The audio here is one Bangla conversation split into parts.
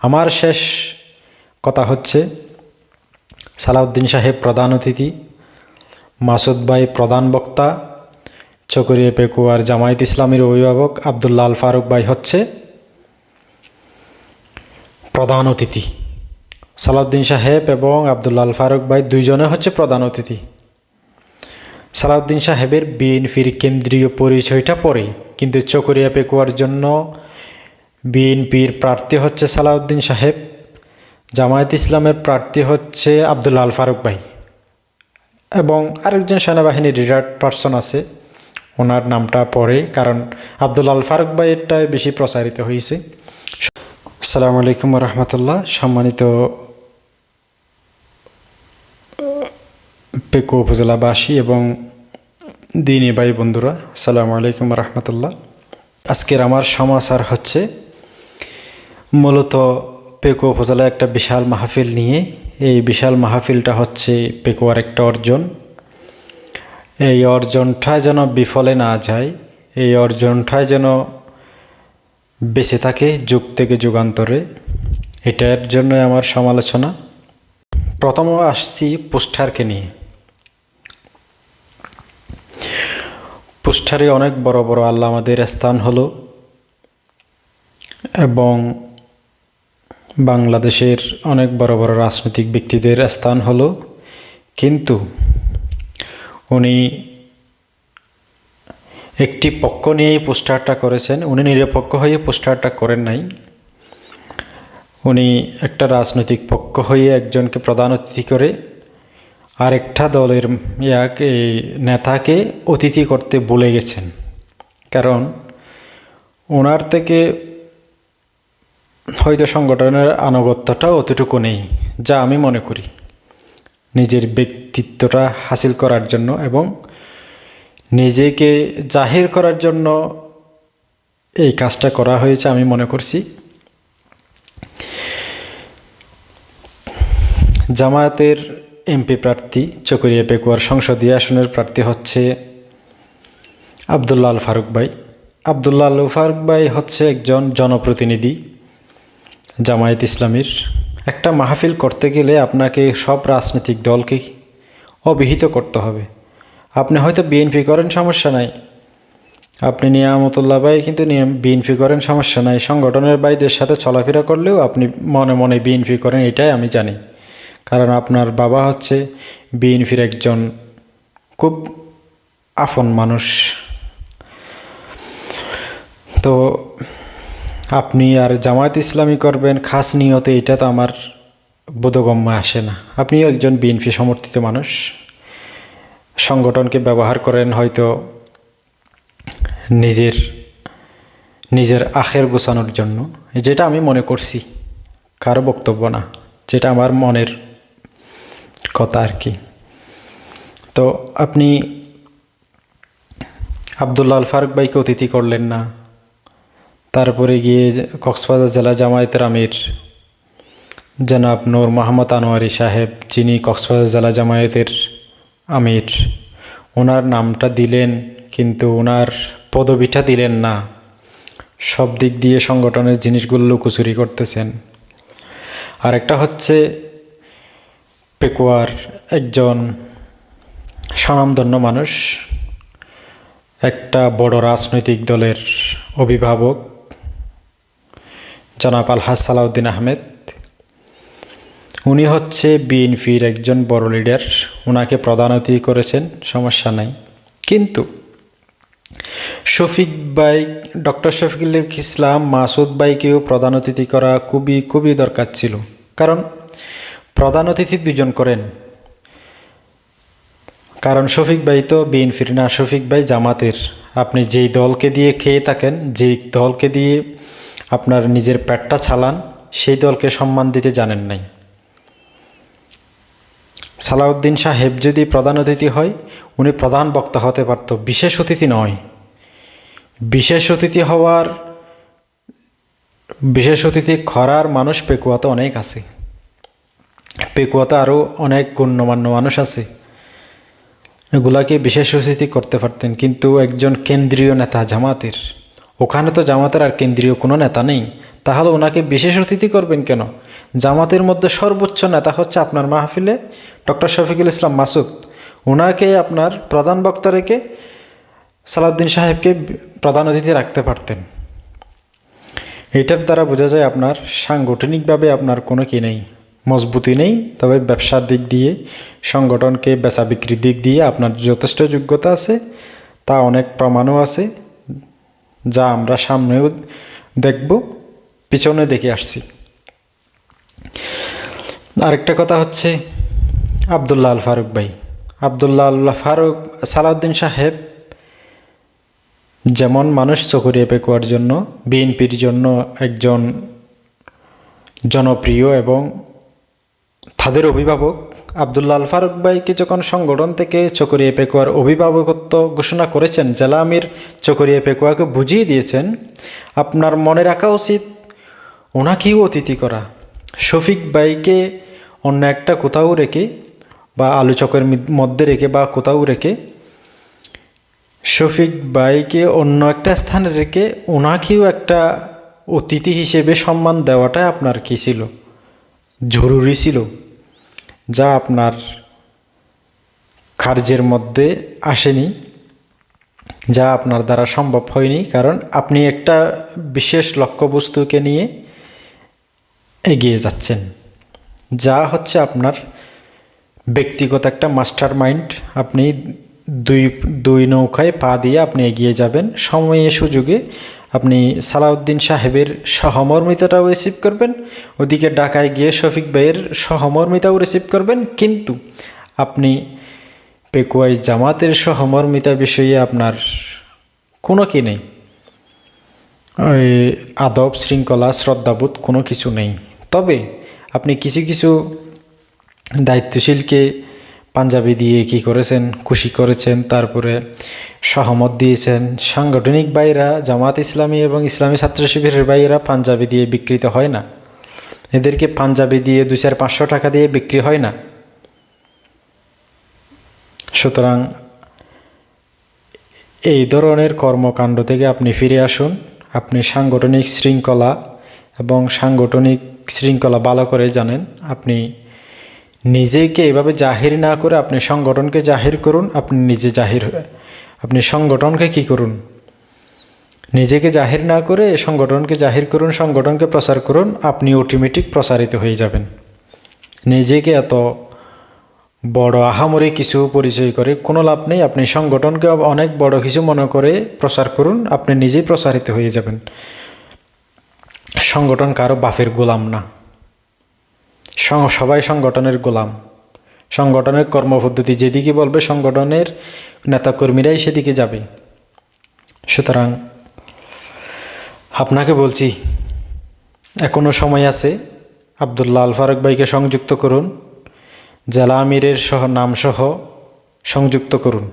আমার শেষ কথা হচ্ছে, সালাউদ্দিন সাহেব প্রধান অতিথি, মাসুদ ভাই প্রধান বক্তা, চকরিয়া পেকুয়ার জামায়াত ইসলামীর অভিভাবক আবদুল্লাহ ফারুক ভাই হচ্ছে প্রধান অতিথি। সালাউদ্দিন সাহেব এবং আবদুল্লাহ ফারুক ভাই দুইজনে হচ্ছে প্রধান অতিথি। সালাউদ্দিন সাহেবের বিএনপির কেন্দ্রীয় পরিচয়টা পরে কিন্তু চকরিয়া পেকুয়ার জন্য বিএনপির প্রার্থী হচ্ছে সালাউদ্দিন সাহেব, জামায়াত ইসলামের প্রার্থী হচ্ছে আবদুল্লাহ আল ফারুক ভাই এবং আরেকজন সেনাবাহিনীর রিটায়ার্ড পার্সন আছে। ওনার নামটা পরে, কারণ আবদুল্লাহ আল ফারুক ভাইয়েরটাই বেশি প্রচারিত হয়েছে। আসসালামু আলাইকুম রহমতুল্লাহ সম্মানিত পেকো উপজেলাবাসী এবং দিনী ভাই বন্ধুরা, আসসালামু আলাইকুম রহমতুল্লাহ আজকের আমার সমাচার হচ্ছে মূলত পেকো উপজেলায় একটা বিশাল মাহফিল নিয়ে এই বিশাল মাহফিলটা হচ্ছে পেকুয়ার একটা অর্জন। এই অর্জনটা যেন বিফলে না যায়, এই অর্জনটা যেন বেঁচে থাকে যুগ থেকে যুগান্তরে এটার জন্য আমার সমালোচনা। প্রথম আসছি পোস্টারকে নিয়ে। পোস্টারে অনেক বড় বড় আল্লাহ আমাদের স্থান হলো এবং বাংলাদেশের অনেক বড় বড় রাজনৈতিক ব্যক্তিদের স্থান হলো। কিন্তু উনি একটি পক্ষ নিয়েই পোস্টারটা করেছেন। উনি নিরপেক্ষ হয়ে পোস্টারটা করেন নাই। উনি একটা রাজনৈতিক পক্ষ হয়ে একজনকে প্রধান অতিথি করে আরেকটা দলের ইয়াক নেতাকে অতিথি করতে ভুলে গেছেন। কারণ ওনার থেকে হয়তো সংগঠনের আনুগত্যটা অতটুকু নেই, যা আমি মনে করি। নিজের ব্যক্তিত্বটা হাসিল করার জন্য এবং নিজেকে জাহির করার জন্য এই কাজটা করা হয়েছে আমি মনে করছি। জামায়াতের এমপি প্রার্থী চকরিয়া পেকুয়ার সংসদীয় আসনের প্রার্থী হচ্ছে আবদুল্লা আল ফারুক ভাই। আবদুল্লাহ ফারুক ভাই হচ্ছে একজন জনপ্রতিনিধি। জামায়াত ইসলামীর। একটা মাহফিল করতে গেলে আপনাকে সব রাজনৈতিক দলকে অবিহিত করতে হবে। আপনি হয়তো বিএনপি করেন, সমস্যা নাই। আপনি নিয়ামতুল্লাহ ভাই কিন্তু বিএনপি করেন, সমস্যা নাই। সংগঠনের ভাইদের সাথে চলাফেরা করলেও আপনি মনে মনে বিএনপি করেন, এটাই আমি জানি। কারণ আপনার বাবা হচ্ছে বিএনপির একজন খুব আফন মানুষ। তো আপনি আর জামায়াত ইসলামী করবেন, খাস নিয়তে এটা তো আমার বোধগম্য আসে না। আপনিও একজন বিএনপি সমর্থিত মানুষ। সংগঠনকে ব্যবহার করেন হয়তো নিজের নিজের আখের গোছানোর জন্য। যেটা আমি মনে করছি, কারও বক্তব্য না, যেটা আমার মনের কথা আর কি। তো আপনি আবদুল্লা আল ফারুক ভাইকে অতিথি করলেন না তারপরে গিয়ে কক্সবাজার জেলা জামায়াতের আমির জনাব নূর মোহাম্মদ আনোয়ারি সাহেব, যিনি কক্সবাজার জেলা জামায়াতের আমির, ওনার নামটা দিলেন কিন্তু ওনার পদবিটা দিলেন না। সব দিক দিয়ে সংগঠনের জিনিসগুলো লুকোচুরি করতেছেন। আরেকটা হচ্ছে পেকুয়ার একজন স্বনামধন্য মানুষ, একটা বড় রাজনৈতিক দলের অভিভাবক। জনাব আলহাজ সালাউদ্দিন আহমেদ। উনি হচ্ছে বিএনপির একজন বড় লিডার ওনাকে প্রধান অতিথি করেছেন, সমস্যা নাই। কিন্তু শফিক ভাই, ডক্টর শফিকুল ইসলাম, মাসুদ ভাইকেও প্রধান অতিথি করা খুবই খুবই দরকার ছিল। কারণ প্রধান অতিথি দুজন করেন। কারণ শফিক ভাই তো বিএনপির না, শফিক ভাই জামাতের। আপনি যেই দলকে দিয়ে খেয়ে থাকেন, যেই দলকে দিয়ে আপনার নিজের পেটটা ছালান সেই দলকে সম্মান দিতে জানেন নাই। সালাউদ্দিন সাহেব যদি প্রধান অতিথি হয়, উনি প্রধান বক্তা হতে পারত, বিশেষ অতিথি নয়। বিশেষ অতিথি হওয়ার, বিশেষ অতিথি খরার মানুষ পেকুয়াতে অনেক আছে। পেকুয়াতে আরও অনেক গণ্যমান্য মানুষ আছে। এগুলাকে বিশেষ অতিথি করতে পারতেন, কিন্তু একজন কেন্দ্রীয় নেতা জামাতের। ওখানে তো জামাতের আর কেন্দ্রীয় কোনো নেতা নেই। তাহলে ওনাকে বিশেষ অতিথি করবেন কেন? জামাতের মধ্যে সর্বোচ্চ নেতা হচ্ছে আপনার মাহফিলে ডক্টর শফিকুল ইসলাম মাসুদ। ওনাকে আপনার প্রধান বক্তা রেখে সালাউদ্দিন সাহেবকে প্রধান অতিথি রাখতে পারতেন। এটার দ্বারা বোঝা যায় আপনার সাংগঠনিকভাবে আপনার কোনো কি নেই, মজবুতি নেই। তবে ব্যবসার দিক দিয়ে, সংগঠনকে বেচা বিক্রির দিক দিয়ে আপনার যথেষ্ট যোগ্যতা আছে, তা অনেক প্রমাণও আছে। যা আমরা সামনেও দেখব, পিছনে দেখে আসছি। আরেকটা কথা হচ্ছে আবদুল্লাহ আল ফারুক ভাই। আবদুল্লাহ আল্লাহ ফারুক সালাউদ্দিন সাহেব যেমন মানুষ চকরিয়ে পেকুয়ার জন্য, বিএনপির জন্য একজন জনপ্রিয় এবং তাদের অভিভাবক আবদুল্লাহ আল ফারুক ভাইকে যখন সংগঠন থেকে চকরিয়া পেকুয়ার অভিভাবকত্ব ঘোষণা করেছেন। জেলা আমির চকরিয়া পেকুয়াকে বুঝিয়ে দিয়েছেন, আপনার মনে রাখা উচিত ওনাকেও অতিথি করা। শফিক ভাইকে অন্য একটা কোথাও রেখে বা আলোচকের মধ্যে রেখে বা কোথাও রেখে, শফিক ভাইকে অন্য একটা স্থানে রেখে ওনাকেও একটা অতিথি হিসেবে সম্মান দেওয়াটাই আপনার কী ছিল? জরুরি ছিল? যা আপনার কার্যের মধ্যে আসেনি, যা আপনার দ্বারা সম্ভব হয়নি, কারণ আপনি একটা বিশেষ লক্ষ্যবস্তুকে নিয়ে এগিয়ে যাচ্ছেন। যা হচ্ছে আপনার ব্যক্তিগত একটা মাস্টার মাইন্ড আপনি দুই দুই নৌকায় পা দিয়ে আপনি এগিয়ে যাবেন। সময়ে সুযোগে আপনি সালাউদ্দিন সাহেবের সহমর্মিতাটাও রিসিভ করবেন, ওদিকে ঢাকায় গিয়ে শফিক ভাইয়ের সহমর্মিতাও রিসিভ করবেন, কিন্তু আপনি পেকুয়াই জামাতের সহমর্মিতা বিষয়ে আপনার কোনো কি নেই। ওই আদব শৃঙ্খলা, শ্রদ্ধাবোধ কোনো কিছু নেই। তবে আপনি কিছু কিছু দায়িত্বশীলকে পাঞ্জাবি দিয়ে কি করেছেন, খুশি করেছেন, তারপরে সহমত দিয়েছেন। সাংগঠনিক বাইরা, জামাত ইসলামী এবং ইসলামী ছাত্র শিবিরের বাইরা পাঞ্জাবি দিয়ে বিকৃত হয় না। এদেরকে পাঞ্জাবি দিয়ে দু চার পাঁচশো টাকা দিয়ে বিক্রি হয় না। সুতরাং এই ধরনের কর্মকাণ্ড থেকে আপনি ফিরে আসুন। আপনি সাংগঠনিক শৃঙ্খলা এবং সাংগঠনিক শৃঙ্খলা ভালো করে জানেন। আপনি নিজেকে এভাবে জাহির না করে আপনি সংগঠনকে জাহির করুন, আপনি নিজে জাহির আপনি সংগঠনকে কি করুন? নিজেকে জাহির না করে সংগঠনকে জাহির করুন, সংগঠনকে প্রচার করুন, আপনি অটোমেটিক প্রসারিত হয়ে যাবেন। নিজেকে এত বড় আহামরি কিছু পরিচয় করে কোনো লাভ নেই, আপনি সংগঠনকে অনেক বড় কিছু মনে করে প্রচার করুন, আপনি নিজেই প্রসারিত হয়ে যাবেন। সংগঠন কারও বাফের গোলাম না। সবাই সংগঠনের গোলাম। সংগঠনের কর্মপদ্ধতি যেদিকে বলবে সংগঠনের নেতাকর্মীরাই সেদিকে যাবে। সুতরাং আপনাকে বলছি এখনও সময় আছে, আবদুল্লাহ আল ফারুক ভাইকে সংযুক্ত করুন, জেলা আমিরের সহ নামসহ সংযুক্ত করুন।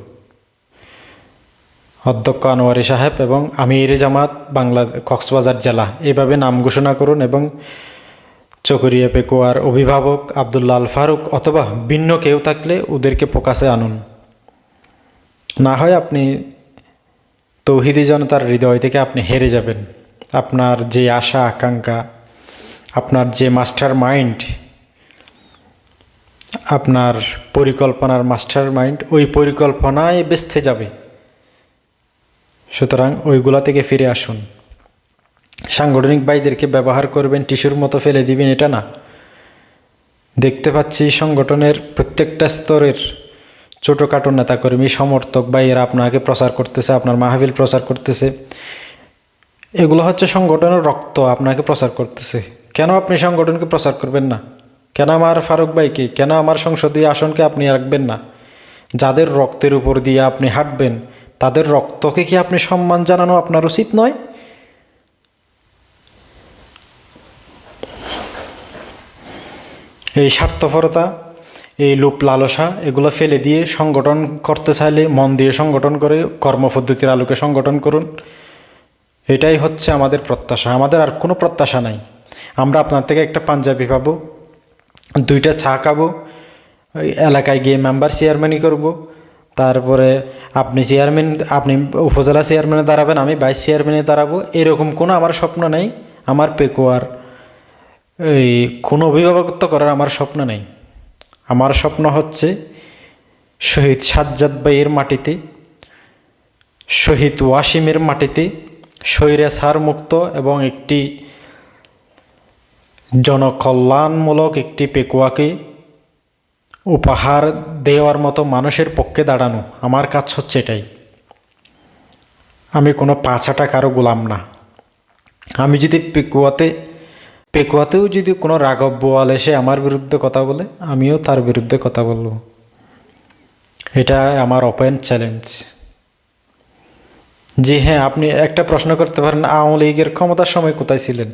অধ্যক্ষ আনোয়ারি সাহেব এবং আমির জামাত বাংলা কক্সবাজার জেলা। এভাবে নাম ঘোষণা করুন এবং চকরিয়া পেকুয়ার অভিভাবক আবদুল্লা আল ফারুক অথবা ভিন্ন কেউ থাকলে ওদেরকে প্রকাশে আনুন। না হয় আপনি তৌহিদি জনতার হৃদয় থেকে আপনি হেরে যাবেন। আপনার যে আশা, আকাঙ্ক্ষা, আপনার যে মাস্টার মাইন্ড, আপনার পরিকল্পনার মাস্টার মাইন্ড ওই পরিকল্পনায় বেসতে যাবে। সুতরাং ওইগুলা থেকে ফিরে আসুন। সাংগঠনিক ভাইদেরকে ব্যবহার করবেন, টিস্যুর মতো ফেলে দিবেন, এটা না। দেখতে পাচ্ছি সংগঠনের প্রত্যেকটা স্তরের ছোটোখাটো নেতাকর্মী, সমর্থক বা এরা আপনাকে প্রচার করতেছে, আপনার মাহফিল প্রচার করতেছে। এগুলো হচ্ছে সংগঠনের রক্ত, আপনাকে প্রচার করতেছে। কেন আপনি সংগঠনকে প্রচার করবেন না? কেন আমার ফারুক ভাইকে, কেন আমার সংসদীয় আসনকে আপনি রাখবেন না? যাদের রক্তের উপর দিয়ে আপনি হাঁটবেন, তাদের রক্তকে কি আপনি সম্মান জানানো আপনার উচিত নয়? এই স্বার্থপরতা, এই লোপ লালসা, এগুলো ফেলে দিয়ে সংগঠন করতে চাইলে মন দিয়ে সংগঠন করে, কর্মপদ্ধতির আলোকে সংগঠন করুন। এটাই হচ্ছে আমাদের প্রত্যাশা। আমাদের আর কোনো প্রত্যাশা নাই। আমরা আপনার থেকে একটা পাঞ্জাবি পাবো, দুইটা চা খাব এলাকায় গিয়ে মেম্বার চেয়ারম্যানই করব। তারপরে আপনি চেয়ারম্যান, আপনি উপজেলা চেয়ারম্যানে দাঁড়াবেন, আমি ভাইস চেয়ারম্যানে দাঁড়াবো, এরকম কোনো আমার স্বপ্ন নেই, আমার পেকুয়ার এই কোনো অভিভাবকত্ব করার আমার স্বপ্ন নেই। আমার স্বপ্ন হচ্ছে শহীদ সাজ্জাদ ভাইয়ের মাটিতে, শহীদ ওয়াসিমের মাটিতে শৈরে সার মুক্ত এবং একটি জনকল্যাণমূলক একটি পেকুয়াকে উপহার দেওয়ার মতো মানুষের পক্ষে দাঁড়ানো। আমার কাজ হচ্ছে এটাই। আমি কোনো পাঁচাটা কারও গোলাম না। আমি যদি পেকুয়াতে পেকুয়াতেও যদি কোনো রাঘব বোয়াল এসে আমার বিরুদ্ধে কথা বলে, আমিও তার বিরুদ্ধে কথা বলব। এটা আমার ওপেন চ্যালেঞ্জ জি হ্যাঁ আপনি একটা প্রশ্ন করতে পারেন, আওয়ামী লীগের ক্ষমতার সময় কোথায় ছিলেন?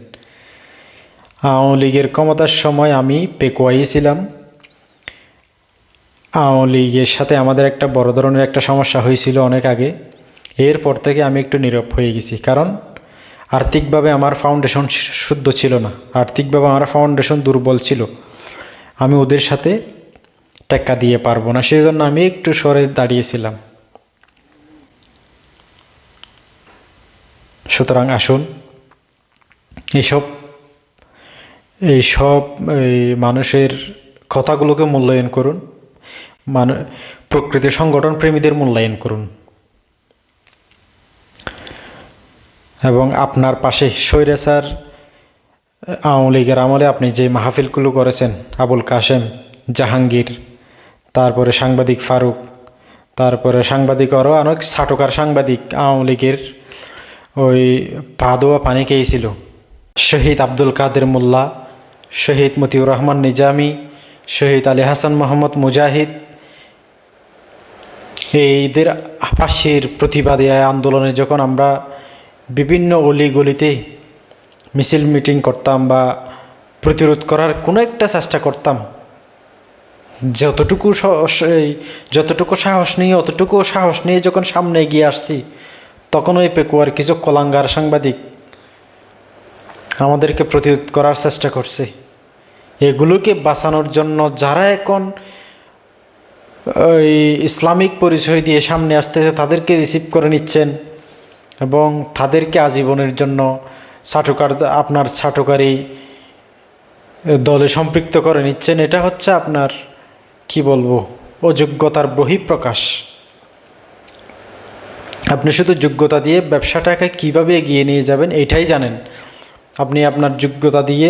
আওয়ামী লীগের ক্ষমতার সময় আমি পেকুয়াই ছিলাম। আওয়ামী লীগের সাথে আমাদের একটা বড় ধরনের একটা সমস্যা হয়েছিল অনেক আগে। এরপর থেকে আমি একটু নীরব হয়ে গেছি। কারণ আর্থিকভাবে আমার ফাউন্ডেশন শুদ্ধ ছিল না। আর্থিকভাবে আমার ফাউন্ডেশন দুর্বল ছিল। আমি ওদের সাথে টেক্কা দিয়ে পারব না। সেই জন্য আমি একটু সরে দাঁড়িয়েছিলাম। সুতরাং আসুন এইসব এইসব এই মানুষের কথাগুলোকে মূল্যায়ন করুন। মানে প্রকৃতি সংগঠন প্রেমীদের মূল্যায়ন করুন। এবং আপনার পাশে স্বৈরাচার আওয়ামী লীগের আমলে আপনি যে মাহফিলগুলো করেছেন, আবুল কাশেম, জাহাঙ্গীর, তারপরে সাংবাদিক ফারুক, তারপরে সাংবাদিক আরও অনেক ছাটকার সাংবাদিক আওয়ামী লীগের ওই পা দোয়া পানি খেয়েছিল। শহীদ আব্দুল কাদের মোল্লা, শহীদ মতিউর রহমান নিজামি, শহীদ আলী হাসান মোহাম্মদ মুজাহিদ এইদের ফাঁসির প্রতিবাদী আন্দোলনে যখন আমরা বিভিন্ন অলি গলিতে মিছিল মিটিং করতাম বা প্রতিরোধ করার কোনো একটা চেষ্টা করতাম। যতটুকু যতটুকু সাহস নিয়ে, অতটুকু সাহস নিয়ে যখন সামনে এগিয়ে আসছি, তখন ওই পেকুয়ার কিছু কলাঙ্গার সাংবাদিক আমাদেরকে প্রতিরোধ করার চেষ্টা করছে। এগুলোকে বাঁচানোর জন্য যারা এখন ওই ইসলামিক পরিচয় দিয়ে সামনে আসতেছে, তাদেরকে রিসিভ করে নিচ্ছেন। এবং তাদেরকে আজীবনের জন্য ছাটুকার, আপনার ছাটুকারি দলে সম্পৃক্ত করে নিচ্ছেন। এটা হচ্ছে আপনার, কি বলব, অযোগ্যতার বহিঃপ্রকাশ। আপনি শুধু যোগ্যতা দিয়ে ব্যবসাটাকে কীভাবে এগিয়ে নিয়ে যাবেন এটাই জানেন। আপনি আপনার যোগ্যতা দিয়ে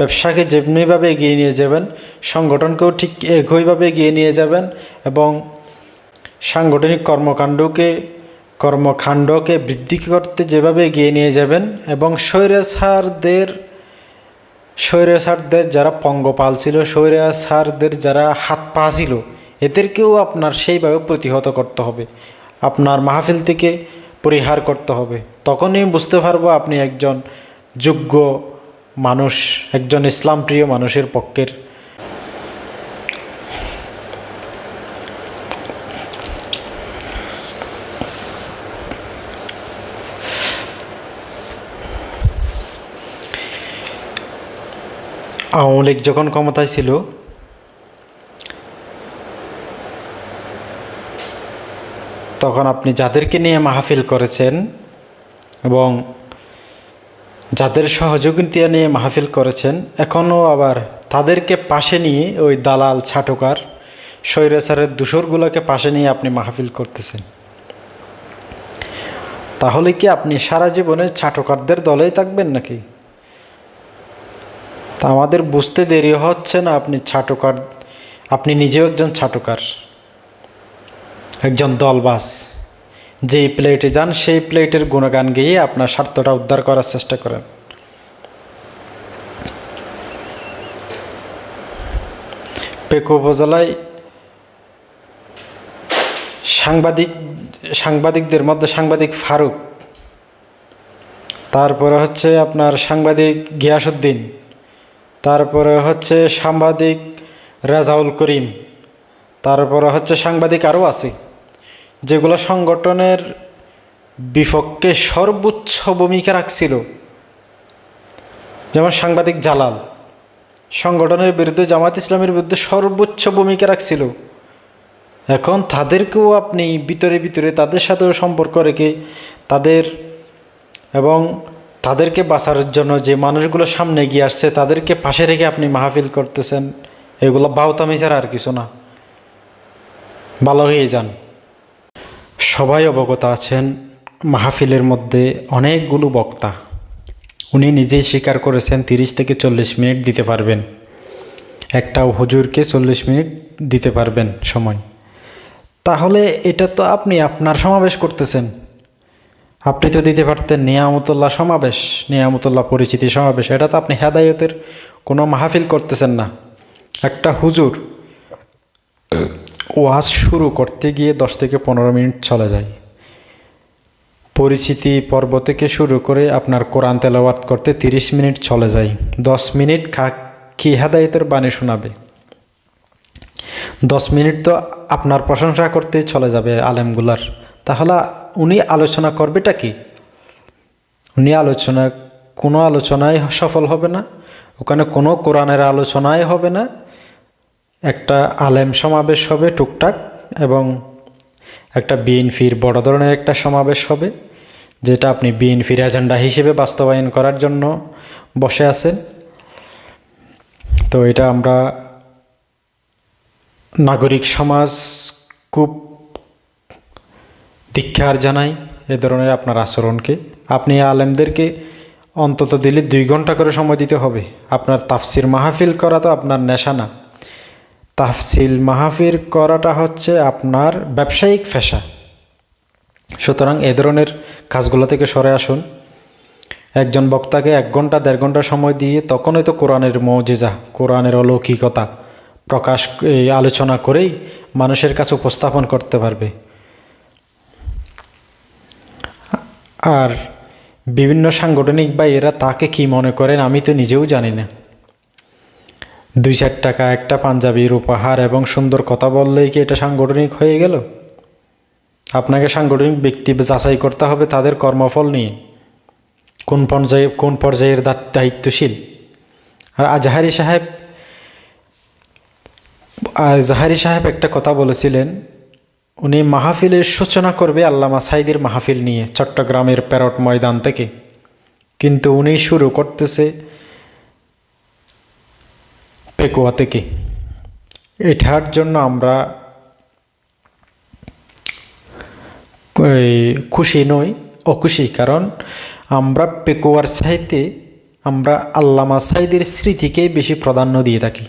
ব্যবসাকে যেমনিভাবে এগিয়ে নিয়ে যাবেন, সংগঠনকেও ঠিক একইভাবে এগিয়ে নিয়ে যাবেন এবং সাংগঠনিক কর্মকাণ্ডকে কর্মকাণ্ডকে বৃদ্ধি করতে যেভাবে এগিয়ে নিয়ে যাবেন এবং স্বৈরাচারদের স্বৈরাচারদের যারা পঙ্গপাল ছিল, স্বৈরাচারদের যারা হাত পা ছিল, এদেরকেও আপনার সেইভাবে প্রতিহত করতে হবে। আপনার মাহফিল থেকে পরিহার করতে হবে। তখনই বুঝতে পারব আপনি একজন যোগ্য মানুষ, একজন ইসলাম প্রিয় মানুষের পক্ষের। আওয়ামী লীগ যখন ক্ষমতায় ছিল, তখন আপনি যাদেরকে নিয়ে মাহফিল করেছেন এবং যাদের সহযোগিতা নিয়ে মাহফিল করেছেন এখনও আবার তাদেরকে পাশে নিয়ে ওই দালাল ছাটকার স্বৈরাচারের দূষরগুলোকে পাশে নিয়ে আপনি মাহফিল করতেছেন। তাহলে কি আপনি সারা জীবনে ছাটকারদের দলেই থাকবেন নাকি? তা আমাদের বুঝতে দেরি হচ্ছে না, আপনি ছাটকার, আপনি নিজেও একজন ছাটকার, একজন দলবাস যেই প্লেটে যান, সেই প্লেটের গুণগান গেয়ে আপনার স্বার্থটা উদ্ধার করার চেষ্টা করেন। পেকো উপজেলায় সাংবাদিক, সাংবাদিকদের মধ্যে সাংবাদিক ফারুক, তারপরে হচ্ছে আপনার সাংবাদিক গিয়াসুদ্দিন তারপরে হচ্ছে সাংবাদিক রাজাউল করিম, তারপরে হচ্ছে সাংবাদিক আরও আছে, যেগুলো সংগঠনের বিপক্ষে সর্বোচ্চ ভূমিকা রাখছিল। যেমন সাংবাদিক জালাল, সংগঠনের বিরুদ্ধে, জামাত ইসলামের বিরুদ্ধে সর্বোচ্চ ভূমিকা রাখছিল। এখন তাদেরকেও আপনি ভিতরে ভিতরে তাদের সাথেও সম্পর্ক রেখে তাদের এবং তাদেরকে বাঁচার জন্য যে মানুষগুলো সামনে এগিয়ে আসছে, তাদেরকে পাশে রেখে আপনি মাহফিল করতেছেন। এগুলো বাউতামি ছাড়া আর কিছু না। ভালো হয়ে যান। সবাই অবগত আছেন, মাহফিলের মধ্যে অনেকগুলো বক্তা। উনি নিজেই স্বীকার করেছেন, তিরিশ থেকে চল্লিশ মিনিট দিতে পারবেন। একটা হুজুরকে চল্লিশ মিনিট দিতে পারবেন সময়। তাহলে এটা তো আপনি আপনার সমাবেশ করতেছেন। আপনি তো দিতে পারতেন নিয়ামতুল্লাহ সমাবেশ, নিয়ামতুল্লাহ পরিচিতি সমাবেশ। এটা তো আপনি হেদায়তের কোনো মাহফিল করতেছেন না। একটা হুজুর ওয়াজ শুরু করতে গিয়ে দশ থেকে পনেরো মিনিট চলে যায়। পরিচিতি পর্ব থেকে শুরু করে আপনার কোরআন তেলাওয়াত করতে তিরিশ মিনিট চলে যায়। দশ মিনিট খা, কি হেদায়তের বাণী শোনাবে? দশ মিনিট তো আপনার প্রশংসা করতেই চলে যাবে আলেমগুলার। তাহলে উনি আলোচনা করবেটা কি? উনি আলোচনা, কোনো আলোচনায় সফল হবে না। ওখানে কোনো কোরআনের আলোচনায় হবে না। একটা আলেম সমাবেশ হবে টুকটাক এবং একটা বিএনপির বড় ধরনের একটা সমাবেশ হবে, যেটা আপনি বিএনপির এজেন্ডা হিসেবে বাস্তবায়ন করার জন্য বসে আছেন। তো এটা আমরা নাগরিক সমাজ খুব দীক্ষার জানাই এ ধরনের আপনার আচরণকে। আপনি আলেমদেরকে অন্তত দিলে দুই ঘণ্টা করে সময় দিতে হবে। আপনার তাফসির মাহফিল করা তো আপনার নেশা না। তাফসিল মাহফিল করাটা হচ্ছে আপনার ব্যবসায়িক ফেশা সুতরাং এ ধরনের কাজগুলো থেকে সরে আসুন। একজন বক্তাকে এক ঘণ্টা, দেড় ঘণ্টা সময় দিয়ে তখনই তো কোরআনের মৌজিজা, কোরআনের অলৌকিকতা প্রকাশ আলোচনা করেই মানুষের কাছে উপস্থাপন করতে পারবে। আর বিভিন্ন সাংগঠনিক বা এরা তাকে কি মনে করেন আমি তো নিজেও জানি না। দুই চার টাকা একটা পাঞ্জাবির উপহার এবং সুন্দর কথা বললেই কি এটা সাংগঠনিক হয়ে গেল? আপনাকে সাংগঠনিক ব্যক্তি যাচাই করতে হবে তাদের কর্মফল নিয়ে। কোন পর্যায়ে, কোন পর্যায়ের দায়িত্বশীল? আর আজহারি সাহেব জাহারি সাহেব একটা কথা বলেছিলেন উনি মাহফিলের সূচনা করবে আল্লামা সাইদের মাহফিল নিয়ে চট্টগ্রামের প্যারট ময়দান থেকে। কিন্তু উনি শুরু করতেছে পেকুয়া থেকে। এটার জন্য আমরা খুশি নই, অখুশি, কারণ আমরা পেকুয়ার চাইতে আমরা আল্লামা সাইদের স্মৃতিকেই বেশি প্রাধান্য দিয়ে থাকি।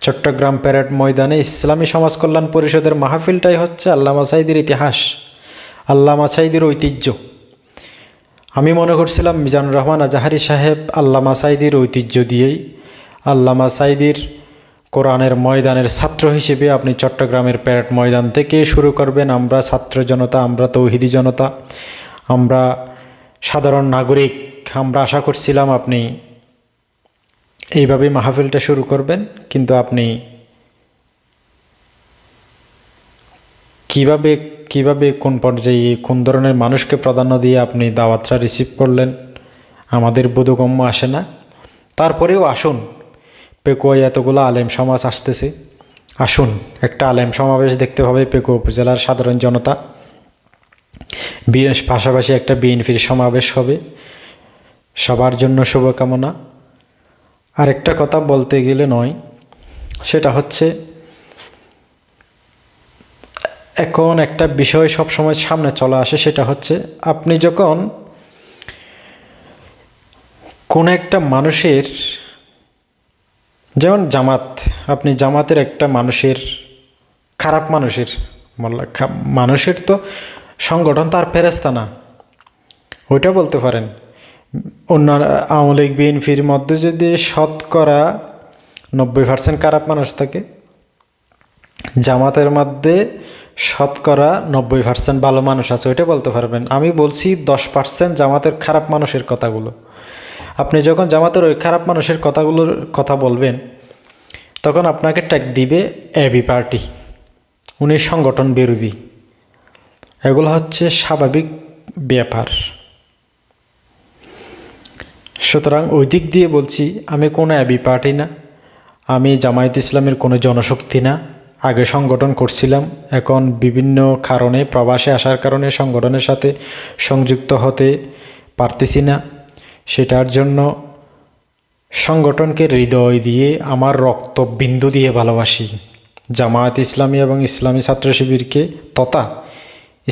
চট্টগ্রাম প্যারেড ময়দানে ইসলামী সমাজ কল্যাণ পরিষদের মাহফিলটাই হচ্ছে আল্লামা সাইদের ইতিহাস, আল্লামা সাইদের ঐতিহ্য। আমি মনে করছিলাম মিজানুর রহমান আজাহারি সাহেব আল্লামা সাইদির ঐতিহ্য দিয়েই আল্লামা সাইদির কোরআনের ময়দানের ছাত্র হিসেবে আপনি চট্টগ্রামের প্যারেড ময়দান থেকে শুরু করবেন। আমরা ছাত্র জনতা, আমরা তৌহিদি জনতা, আমরা সাধারণ নাগরিক, আমরা আশা করছিলাম আপনি এইভাবে মাহফিলটা শুরু করবেন, কিন্তু আপনি কীভাবে কীভাবে কোন পর্যায়ে, কোন ধরনের মানুষকে প্রাধান্য দিয়ে আপনি দাওয়াতটা রিসিভ করলেন? আমাদের বোধগম্য আসে না। তারপরেও আসুন। পেকুয়ায় এতগুলো আলেম সমাজ আসতেছে। আসুন। একটা আলেম সমাবেশ দেখতে হবে পেকুয়া উপজেলার সাধারণ জনতা। পাশাপাশি একটা বিএনপির সমাবেশ হবে। সবার জন্য শুভকামনা। আরেকটা কথা বলতে গেলে নয়, সেটা হচ্ছে এখন একটা বিষয় সব সময় সামনে চলে আসে, সেটা হচ্ছে আপনি যখন কোন একটা মানুষের, যেমন জামাত, আপনি জামাতের একটা মানুষের, খারাপ মানুষের মানুষের তো সংগঠন তার ফেরেস্তা না, ওইটা বলতে পারেন। অন্য আওয়ামী লীগ, বিএনপির মধ্যে যদি শতকরা নব্বই পার্সেন্ট খারাপ মানুষ থাকে, জামাতের মধ্যে শতকরা নব্বই পার্সেন্ট ভালো মানুষ আছে, ওইটা বলতে পারবেন। আমি বলছি দশ পার্সেন্ট জামাতের খারাপ মানুষের কথাগুলো। আপনি যখন জামাতের ওই খারাপ মানুষের কথাগুলোর কথা বলবেন, তখন আপনাকে ট্যাগ দিবে এবি পার্টি। উনি সংগঠন বিরোধী। এগুলো হচ্ছে স্বাভাবিক ব্যাপার। সুতরাং ওই দিক দিয়ে বলছি, আমি কোনো অ্যাবি পার্টি না। আমি জামায়াত ইসলামের কোনো জনশক্তি না। আগে সংগঠন করছিলাম, এখন বিভিন্ন কারণে প্রবাসে আসার কারণে সংগঠনের সাথে সংযুক্ত হতে পারতেছি না। সেটার জন্য সংগঠনকে হৃদয় দিয়ে আমার রক্ত বিন্দু দিয়ে ভালোবাসি। জামায়াত ইসলামী এবং ইসলামী ছাত্র শিবিরকে তথা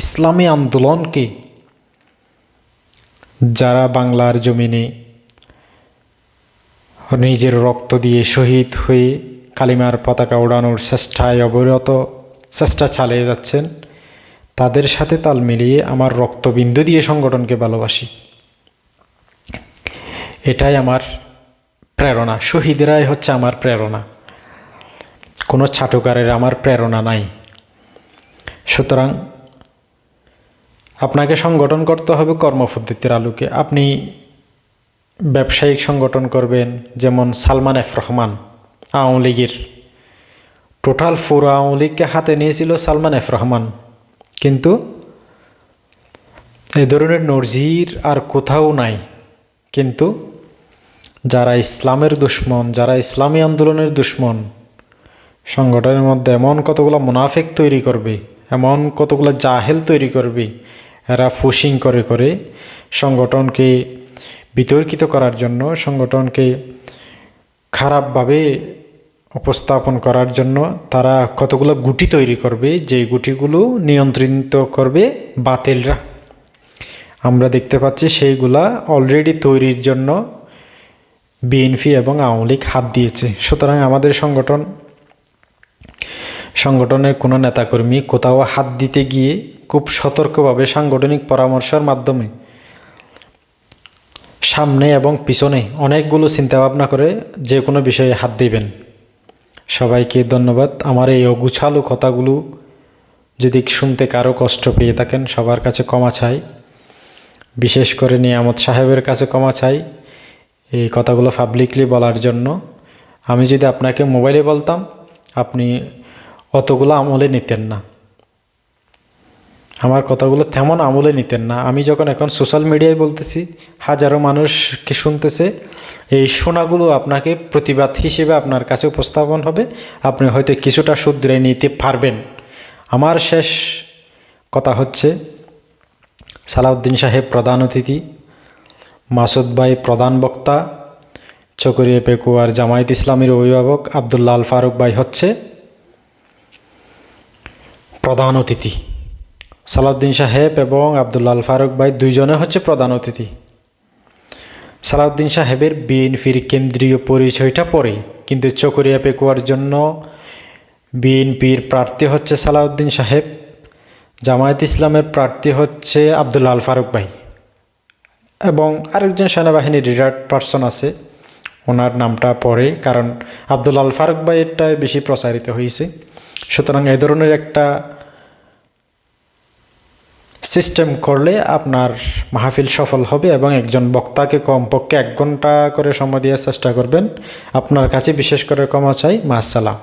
ইসলামী আন্দোলনকে, যারা বাংলার জমিনে নিজের রক্ত দিয়ে শহীদ হয়ে কালিমার পতাকা ওড়ানোর চেষ্টায় অবরত চেষ্টা চালিয়ে যাচ্ছেন। তাদের সাথে তাল মিলিয়ে আমার রক্তবিন্দু দিয়ে সংগঠনকে ভালোবাসি। এটাই আমার প্রেরণা। শহীদরাই হচ্ছে আমার প্রেরণা। কোনো ছাটুকারের আমার প্রেরণা নাই। সুতরাং আপনাকে সংগঠন করতে হবে কর্মপদ্ধতির আলোকে। আপনি ব্যবসায়িক সংগঠন করবেন যেমন সালমান এফ রহমান, আওয়ামী লীগের। টোটাল পুরো আওয়ামী লীগকে হাতে নিয়েছিল সালমান এফ রহমান। কিন্তু এ ধরনের নজির আর কোথাও নাই। কিন্তু যারা ইসলামের দুশ্মন, যারা ইসলামী আন্দোলনের দুশ্মন, সংগঠনের মধ্যে এমন কতগুলো মুনাফেক তৈরি করবে, এমন কতগুলো জাহেল তৈরি করবে, এরা ফুসিং করে করে সংগঠনকে বিতর্কিত করার জন্য, সংগঠনকে খারাপভাবে উপস্থাপন করার জন্য তারা কতগুলো গুটি তৈরি করবে যে গুটিগুলো নিয়ন্ত্রিত করবে বাতিলরা। আমরা দেখতে পাচ্ছি সেইগুলা অলরেডি তৈরির জন্য বিএনপি এবং আওয়ামী লীগ হাত দিয়েছে। সুতরাং আমাদের সংগঠন, সংগঠনের কোনো নেতাকর্মী কোথাও হাত দিতে গিয়ে খুব সতর্কভাবে সাংগঠনিক পরামর্শের মাধ্যমে সামনে এবং পিছনে অনেকগুলো চিন্তাভাবনা করে যে কোনো বিষয়ে হাত দিবেন। সবাইকে ধন্যবাদ। আমার এই অগুছালো কথাগুলো যদি শুনতে কারও কষ্ট পেয়ে থাকেন, সবার কাছে ক্ষমা চাই। বিশেষ করে নিয়ামত সাহেবের কাছে ক্ষমা চাই এই কথাগুলো পাবলিকলি বলার জন্য। আমি যদি আপনাকে মোবাইলে বলতাম, আপনি অতগুলো আমলে নিতেন না। আমার কথাগুলো তেমন আমলে নিতেন না। আমি যখন এখন সোশ্যাল মিডিয়ায় বলতেছি, হাজারো মানুষকে শুনতেছে, এই শোনাগুলো আপনাকে প্রতিবাদ হিসেবে আপনার কাছে উপস্থাপন হবে। আপনি হয়তো কিছুটা শুধরে নিতে পারবেন। আমার শেষ কথা হচ্ছে, সালাউদ্দিন সাহেব প্রধান অতিথি, মাসুদ ভাই প্রধান বক্তা, চকরিয়া পেকুয়ার জামায়াত ইসলামীর অভিভাবক আবদুল্লাহ আল ফারুক ভাই হচ্ছে প্রধান অতিথি। সালাউদ্দিন সাহেব এবং আবদুল্লাহ আল ফারুক ভাই দুইজনে হচ্ছে প্রধান অতিথি। সালাউদ্দিন সাহেবের বিএনপির কেন্দ্রীয় পরিচয়টা পরে, কিন্তু চকরিয়া পেকুয়ার জন্য বিএনপির প্রার্থী হচ্ছে সালাউদ্দিন সাহেব, জামায়াত ইসলামের প্রার্থী হচ্ছে আবদুল্লাহ আল ফারুক ভাই এবং আরেকজন সেনাবাহিনীর রিটায়ার্ড পার্সন আছে। ওনার নামটা পরে, কারণ আবদুল্লাহ আল ফারুক ভাইয়েরটাই বেশি প্রচারিত হয়েছে। সুতরাং এ ধরনের একটা সিস্টেম করলে আপনার মাহফিল সফল হবে এবং একজন বক্তাকে কমপক্ষে এক ঘণ্টা করে সময় দেওয়ার চেষ্টা করবেন। আপনার কাছে বিশেষ করে ক্ষমা চাই। মাসালাম